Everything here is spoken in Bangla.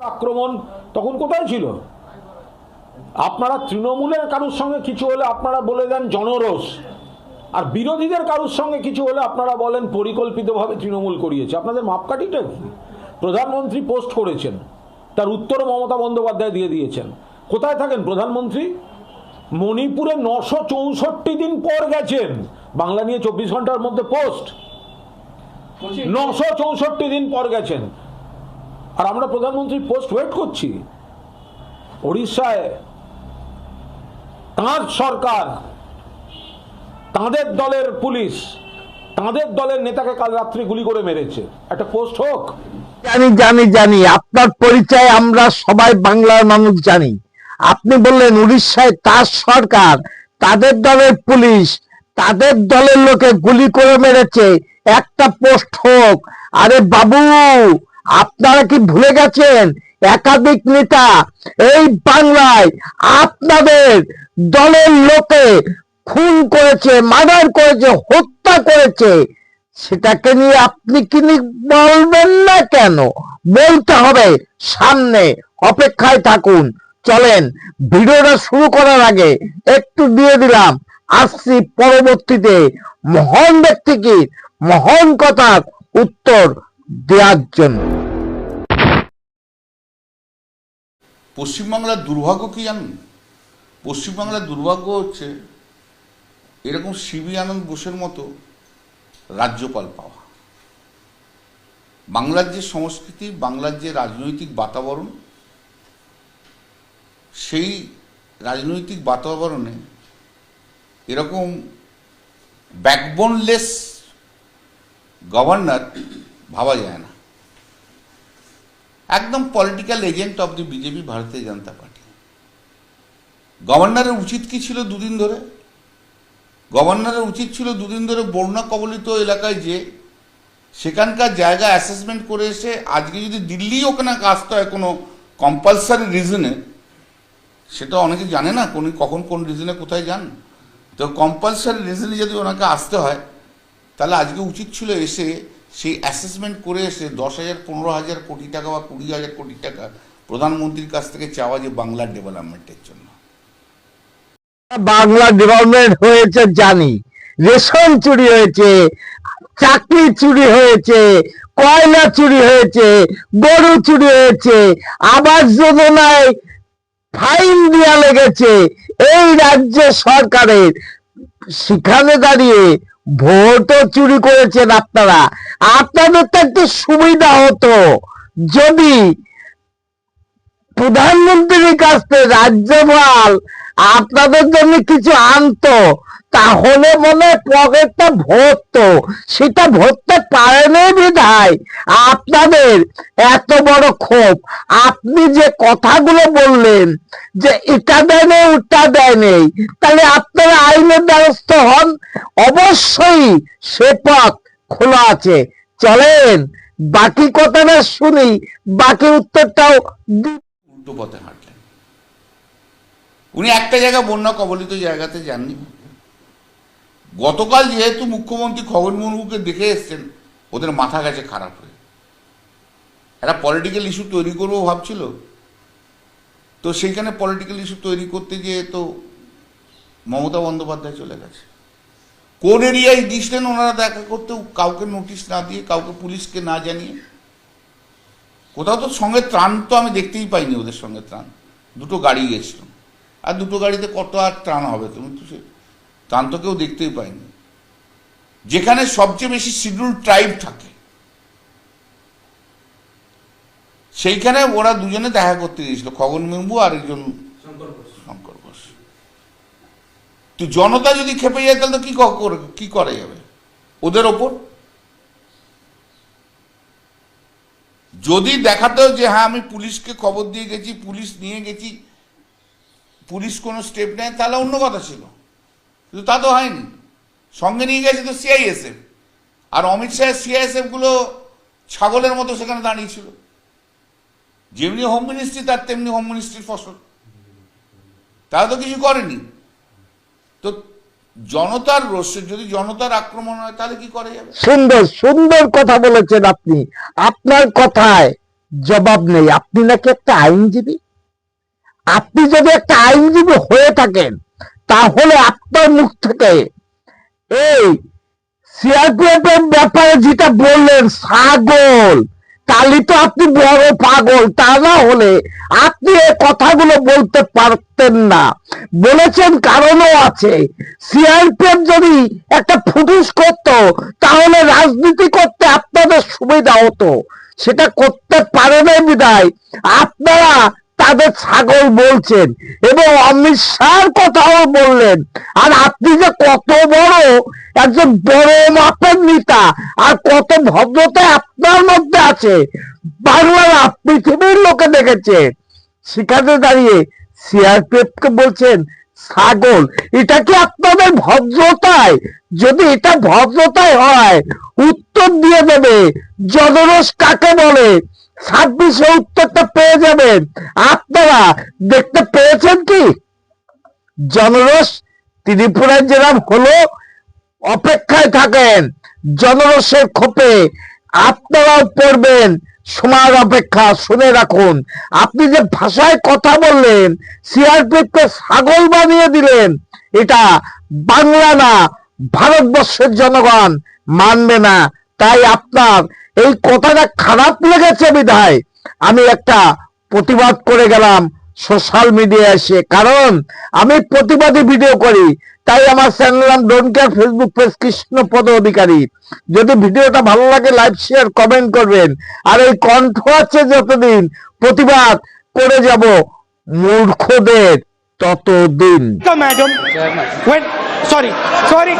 আক্রমণ তখন কোথায় ছিল? আপনারা তৃণমূলের কারোর সঙ্গে কিছু হলে আপনারা বলে দেন জনরোষ। আর বিরোধীদের কারোর সঙ্গে কিছু হলে আপনারা বলেন পরিকল্পিতভাবে তৃণমূল করিয়েছে। আপনাদের মাপকাঠিটা কি? প্রধানমন্ত্রী পোস্ট করেছেন। তার উত্তর মমতা বন্দ্যোপাধ্যায় দিয়ে দিয়েছেন। কোথায় থাকেন প্রধানমন্ত্রী? মণিপুরে নশো চৌষট্টি দিন পর গেছেন। বাংলা নিয়ে চব্বিশ ঘণ্টার মধ্যে পোস্ট। নশো চৌষট্টি দিন পর গেছেন। আর আমরা প্রধানমন্ত্রীর পোস্ট ওয়েট করছি। উড়িষ্যায় তাঁর সরকার, তাঁদের দলের পুলিশ, তাঁদের দলের নেতাকে কাল রাত্রি গুলি করে মেরেছে। একটা পোস্ট হোক। জানি জানি জানি, আপনার পরিচয় আমরা সবাই বাংলার মানুষ জানি। আপনি বললেন উড়িষ্যায় তার সরকার, তাদের দলের পুলিশ, তাদের দলের লোকে গুলি করে মেরেছে। একটা পোস্ট হোক। আরে বাবু আপনারা কি ভুলে গেছেন? একাধিক নেতা এই বাংলায় আপনাদের দলের লোকে খুন করেছে, মার্ডার করেছে, হত্যা করেছে। সেটাকে নিয়ে আপনি কিনি বলবেন না কেন? বলতে হবে। সামনে অপেক্ষায় থাকুন। চলেন, ভিডিওটা শুরু করার আগে একটু দিয়ে দিলাম। আসছি পরবর্তীতে মহান ব্যক্তিকে মহান কথার উত্তর দেওয়ার জন্য। পশ্চিমবাংলার দুর্ভাগ্য কি জানেন? পশ্চিমবাংলার দুর্ভাগ্য হচ্ছে এরকম সিবি আনন্দ বোসের মতো রাজ্যপাল পাওয়া। বাংলার যে সংস্কৃতি, বাংলার যে রাজনৈতিক বাতাবরণ, সেই রাজনৈতিক বাতাবরণে এরকম ব্যাকবোনলেস গভর্নর ভাবা যায় না। একদম political agent of the BJP Bharatiya Janata Party গভর্নরের উচিত কি ছিল দুদিন ধরে? গভর্নরের উচিত ছিল দুদিন ধরে বন্যা কবলিত এলাকায় যে, সেখানকার জায়গা অ্যাসেসমেন্ট করে এসে আজকে যদি দিল্লি ওখানে আসতে হয় কোনো কম্পালসারি রিজনে সেটা অনেকে জানে না কোন কখন কোন রিজনে কোথায় যান। তো কম্পালসারি রিজনে যদি ওনাকে আসতে হয়, তাহলে আজকে উচিত ছিল এসে সেই অ্যাসেসমেন্ট করে এসে দশ হাজার, পনেরো হাজার কোটি টাকা বা কুড়ি হাজার কোটি টাকা প্রধানমন্ত্রীর কাছ থেকে চাওয়া যে বাংলার ডেভেলপমেন্টের জন্য। বাংলা ডেভেলপমেন্ট হয়েছে জানি, রেশন চুরি হয়েছে, চাকরি চুরি হয়েছে, কয়লা চুরি হয়েছে, গরু চুরি হয়েছে, আবাস যোজনায় ফাইন দেওয়া লেগেছে, এই রাজ্য সরকারের। সেখানে দাঁড়িয়ে ভোটও চুরি করেছেন আপনারা। আপনাদের তো একটু সুবিধা হতো। যদি প্রধানমন্ত্রীর কাছ থেকে রাজ্যপাল আপনাদের জন্য কিছু আনতো তাহলে মনে পকেটটা ভরতো। সেটা ভরতে পারেনি বিধায়। আপনাদের এত বড় ক্ষোভ। আপনি যে কথাগুলো বললেন, যে এটা দেয় নেই ওটা দেয় নেই তাহলে আপনারা আইনের দ্বারস্থ হন? অবশ্যই সে পথ খোলা আছে। চলেন, বাকি কথাটা শুনি, বাকি উত্তরটাও উল্টো পথে হাঁটলেন। উনি একটা জায়গা বন্যা কবলিত জায়গাতে যাননি। গতকাল যেহেতু মুখ্যমন্ত্রী খগন মুর্মুকে দেখে এসছেন, ওদের মাথা গেছে খারাপ হয়ে। একটা পলিটিক্যাল ইস্যু তৈরি করব ভাবছিল। তো সেইখানে পলিটিক্যাল ইস্যু তৈরি করতে গিয়ে তো মমতা বন্দ্যোপাধ্যায় চলে গেছে। কোন এরিয়ায় দিয়েছিলেন ওনারা দেখা করতে? কাউকে নোটিশ না দিয়ে, কাউকে পুলিশকে না জানিয়ে? কোথাও তো সঙ্গে ত্রাণ তো আমি দেখতেই পাইনি ওদের সঙ্গে ত্রাণ। দুটো গাড়ি গেছিল। আর দুটো গাড়িতে কত আর ত্রাণ হবে? তুমি তো সে ত্রাণ তো কেউ দেখতেই পায়নি যেখানে সবচেয়ে বেশি শিডিউল ট্রাইব থাকে সেইখানে ওরা দুজনে দেখা করতে গিয়েছিল খগন মেম্বু আর একজন শঙ্কর ঘোষ। তো জনতা যদি খেপে যায় তাহলে কি ক- করে- কি করা যাবে? ওদের ওপর? যদি দেখাতো যে হ্যাঁ আমি পুলিশকে খবর দিয়ে গেছি পুলিশ নিয়ে গেছি পুলিশ কোনো স্টেপ নেয় তাহলে অন্য কথা ছিল। কিন্তু তা তো হয়নি। সঙ্গে নিয়ে গেছে তো সিআইএসএফ আর অমিত শাহের সিআইএসএফগুলো ছাগলের মতো সেখানে দাঁড়িয়েছিল। যেমনি হোম মিনিস্ট্রি তার তেমনি হোম মিনিস্ট্রির ফসল। তারা তো কিছু করেনি। তো জনতার রোষে, যদি জনতার আক্রমণ হয়, তাহলে কি করা যাবে? সুন্দর সুন্দর কথা বলেছেন আপনি। আপনার কথায় জবাব নেই। আপনি নাকি একটা আইনজীবী? আপনি যদি একটা আইনজীবী হয়ে থাকেন তাহলে আপনার মুখ থেকে এই সিআরপিএফ এর ব্যাপারে যেটা বললেন, ছাগল, তাহলে তো আপনি বড় পাগল, তা না হলে আপনি এই কথাগুলো বলতে পারতেন না। বলেছেন কারণও আছে। সিআরপিএফ যদি একটা ফুটুস করত, তাহলে রাজনীতি করতে আপনাদের সুবিধা হতো। সেটা করতে পারে নাই বিদায় আপনারা তাদের ছাগল বলছেন এবং অমিত শাহর কথাও বললেন। আর আপনি যে কত বড় একজন বড় মাপের নেতা আর কত ভদ্রতা আপনার মধ্যে আছে, বাংলার পৃথিবীর লোকে দেখেছে। সেখানে দাঁড়িয়ে সিআরপিএফ কে বলছেন, ছাগল, এটা কি আপনাদের ভদ্রতায়? যদি এটা ভদ্রতায় হয়, উত্তর দিয়ে দেবে। জনরস কাকে বলে? ছাব্বিশে উত্তরটা পেয়ে যাবেন। আপনারা দেখতে পেয়েছেন কি? জনরস ত্রিপুরায় যেরাম হলো অপেক্ষায় থাকেন জনরসের খোপে আপনারাও পড়বেন সময়ের অপেক্ষা, শুনে রাখুন। আপনি যে ভাষায় কথা বললেন সিআরপিএফ কে ছাগল বানিয়ে দিলেন, এটা বাংলা না, ভারতবর্ষের জনগণ মানবে না। তাই আপনার এই কথাটা খারাপ লেগেছে বিধায়। আমি একটা প্রতিবাদ করে গেলাম সোশ্যাল মিডিয়ায় এসে। কারণ আমি প্রতিবাদী ভিডিও করি। তাই আমার চ্যানেল নাম don't care Facebook page Krishnapada Adhikari. যদি ভিডিওটা ভালো লাগে লাইক শেয়ার কমেন্ট করবেন। আর এই কণ্ঠ আছে যতদিন প্রতিবাদ করে যাব মূর্খদের ততদিন। Sorry, sorry.